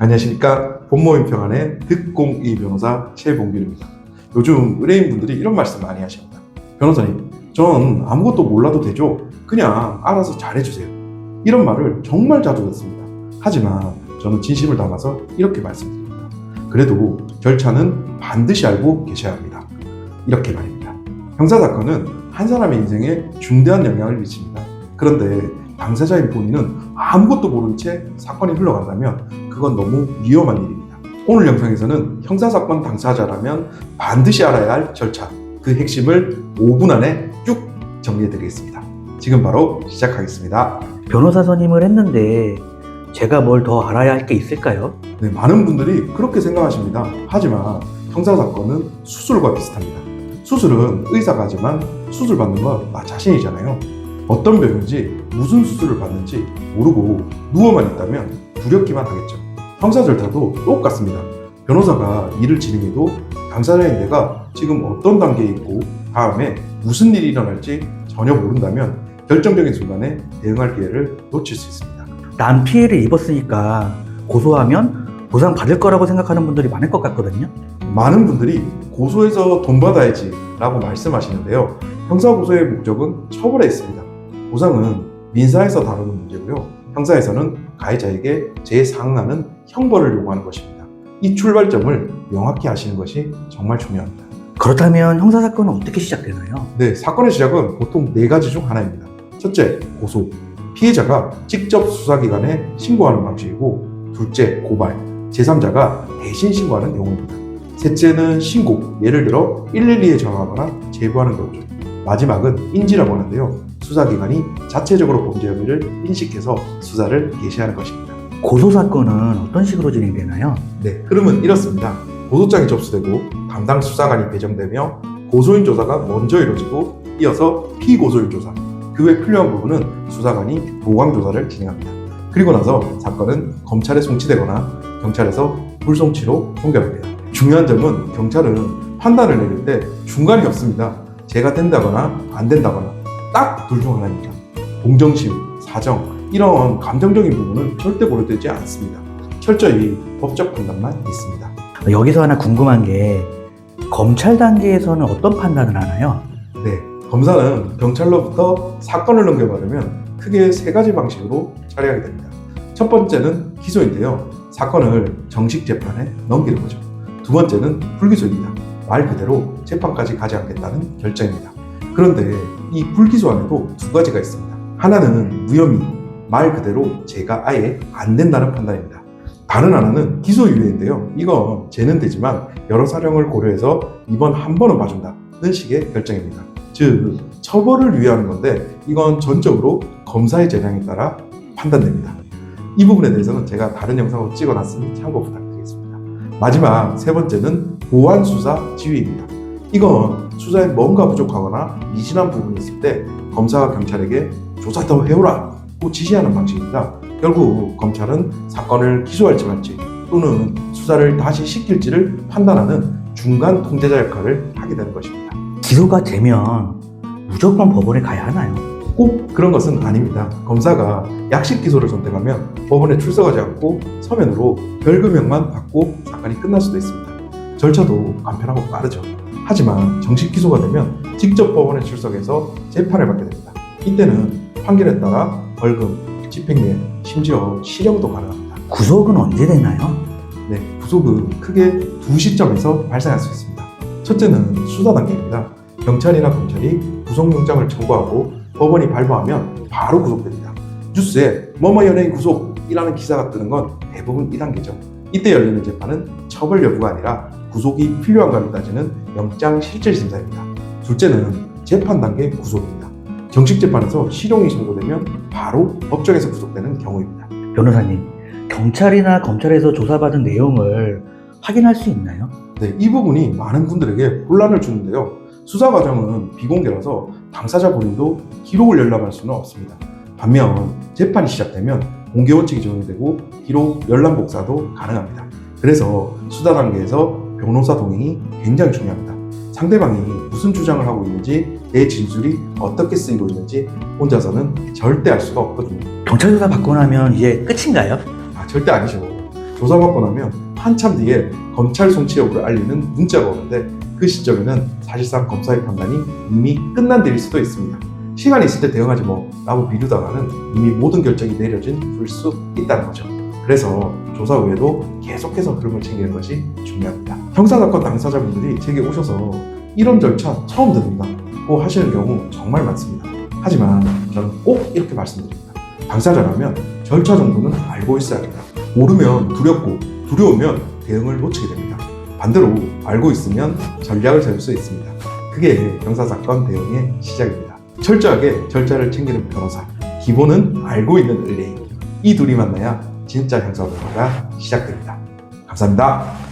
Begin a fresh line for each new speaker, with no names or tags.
안녕하십니까 본모임 평안의 득공이 변호사 최봉길입니다. 요즘 의뢰인분들이 이런 말씀 많이 하십니다. 변호사님, 전 아무것도 몰라도 되죠? 그냥 알아서 잘해주세요. 이런 말을 정말 자주 듣습니다. 하지만 저는 진심을 담아서 이렇게 말씀드립니다. 그래도 절차는 반드시 알고 계셔야 합니다. 이렇게 말입니다. 형사사건은 한 사람의 인생에 중대한 영향을 미칩니다. 그런데 당사자인 본인은 아무것도 모른 채 사건이 흘러간다면 그건 너무 위험한 일입니다. 오늘 영상에서는 형사사건 당사자라면 반드시 알아야 할 절차, 그 핵심을 5분 안에 쭉 정리해 드리겠습니다. 지금 바로 시작하겠습니다.
변호사 선임을 했는데 제가 뭘 더 알아야 할 게 있을까요?
네, 많은 분들이 그렇게 생각하십니다. 하지만 형사사건은 수술과 비슷합니다. 수술은 의사가 하지만 수술 받는 건 나 자신이잖아요. 어떤 병인지 무슨 수술을 받는지 모르고 누워만 있다면 두렵기만 하겠죠. 형사 절차도 똑같습니다. 변호사가 일을 진행해도 당사자인 내가 지금 어떤 단계에 있고 다음에 무슨 일이 일어날지 전혀 모른다면 결정적인 순간에 대응할 기회를 놓칠 수 있습니다.
난 피해를 입었으니까 고소하면 보상 받을 거라고 생각하는 분들이 많을 것 같거든요.
많은 분들이 고소해서 돈 받아야지 라고 말씀하시는데요. 형사고소의 목적은 처벌에 있습니다. 보상은 민사에서 다루는 문제고요. 형사에서는 가해자에게 제상하는 형벌을 요구하는 것입니다. 이 출발점을 명확히 아시는 것이 정말 중요합니다.
그렇다면 형사 사건은 어떻게 시작되나요?
네, 사건의 시작은 보통 네 가지 중 하나입니다. 첫째, 고소. 피해자가 직접 수사기관에 신고하는 방식이고, 둘째, 고발. 제3자가 대신 신고하는 경우입니다. 셋째는 신고. 예를 들어 112에 전화하거나 제보하는 경우죠. 마지막은 인지라고 하는데요. 수사기관이 자체적으로 범죄 혐의를 인식해서 수사를 개시하는 것입니다.
고소 사건은 어떤 식으로 진행되나요?
네, 흐름은 이렇습니다. 고소장이 접수되고 담당 수사관이 배정되며 고소인 조사가 먼저 이루어지고 이어서 피고소인 조사, 그 외 필요한 부분은 수사관이 보강 조사를 진행합니다. 그리고 나서 사건은 검찰에 송치되거나 경찰에서 불송치로 송결합니다. 중요한 점은 경찰은 판단을 내릴 때 중간이 없습니다. 제가 된다거나 안 된다거나 딱 둘 중 하나입니다. 동정심, 사정 이런 감정적인 부분은 절대 고려되지 않습니다. 철저히 법적 판단만 있습니다.
여기서 하나 궁금한 게 검찰 단계에서는 어떤 판단을 하나요?
네, 검사는 경찰로부터 사건을 넘겨받으면 크게 세 가지 방식으로 처리하게 됩니다. 첫 번째는 기소인데요. 사건을 정식 재판에 넘기는 거죠. 두 번째는 불기소입니다. 말 그대로 재판까지 가지 않겠다는 결정입니다. 그런데 이 불기소 안에도 두 가지가 있습니다. 하나는 무혐의, 말 그대로 제가 아예 안 된다는 판단입니다. 다른 하나는 기소유예인데요. 이건 죄는 되지만 여러 사령을 고려해서 이번 한 번은 봐준다는 식의 결정입니다. 즉 처벌을 위하는 건데 이건 전적으로 검사의 재량에 따라 판단됩니다. 이 부분에 대해서는 제가 다른 영상으로 찍어놨으니 참고 부탁드리겠습니다. 마지막 세 번째는 보완 수사 지휘입니다. 이건 수사에 뭔가 부족하거나 미진한 부분이 있을 때 검사가 경찰에게 조사 더 해오라고 지시하는 방식입니다. 결국 검찰은 사건을 기소할지 말지 또는 수사를 다시 시킬지를 판단하는 중간 통제자 역할을 하게 되는 것입니다.
기소가 되면 무조건 법원에 가야 하나요?
꼭 그런 것은 아닙니다. 검사가 약식 기소를 선택하면 법원에 출석하지 않고 서면으로 별금형만 받고 사건이 끝날 수도 있습니다. 절차도 간편하고 빠르죠. 하지만 정식 기소가 되면 직접 법원에 출석해서 재판을 받게 됩니다. 이때는 판결에 따라 벌금, 집행유예, 심지어 실형도 가능합니다.
구속은 언제 되나요?
네, 구속은 크게 두 시점에서 발생할 수 있습니다. 첫째는 수사 단계입니다. 경찰이나 검찰이 구속영장을 청구하고 법원이 발부하면 바로 구속됩니다. 뉴스에 뭐뭐 연예인 구속이라는 기사가 뜨는 건 대부분 2단계죠. 이때 열리는 재판은 처벌 여부가 아니라 구속이 필요한가를 따지는 영장 실질 심사입니다. 둘째는 재판 단계 구속입니다. 정식 재판에서 실형이 선고되면 바로 법정에서 구속되는 경우입니다.
변호사님, 경찰이나 검찰에서 조사받은 내용을 확인할 수 있나요?
네, 이 부분이 많은 분들에게 혼란을 주는데요. 수사 과정은 비공개라서 당사자 본인도 기록을 열람할 수는 없습니다. 반면 재판이 시작되면 공개 원칙이 적용되고 기록 열람 복사도 가능합니다. 그래서 수사 단계에서 변호사 동행이 굉장히 중요합니다. 상대방이 무슨 주장을 하고 있는지 내 진술이 어떻게 쓰이고 있는지 혼자서는 절대 알 수가 없거든요.
경찰 조사 받고 나면 이제 끝인가요?
아, 절대 아니죠. 조사 받고 나면 한참 뒤에 검찰 송치 여부를 알리는 문자가 오는데 그 시점에는 사실상 검사의 판단이 이미 끝난 일일 수도 있습니다. 시간이 있을 때 대응하지 뭐 라고 미루다가는 이미 모든 결정이 내려진 불수 있다는 거죠. 그래서 조사 후에도 계속해서 흐름을 챙기는 것이 중요합니다. 형사사건 당사자분들이 제게 오셔서 이런 절차 처음 듣는다 고 하시는 경우 정말 많습니다. 하지만 저는 꼭 이렇게 말씀드립니다. 당사자라면 절차 정도는 알고 있어야 합니다. 모르면 두렵고 두려우면 대응을 놓치게 됩니다. 반대로 알고 있으면 전략을 세울 수 있습니다. 그게 형사사건 대응의 시작입니다. 철저하게 절차를 챙기는 변호사, 기본은 알고 있는 의뢰인. 이 둘이 만나야 진짜 형사사건가 시작됩니다. 감사합니다.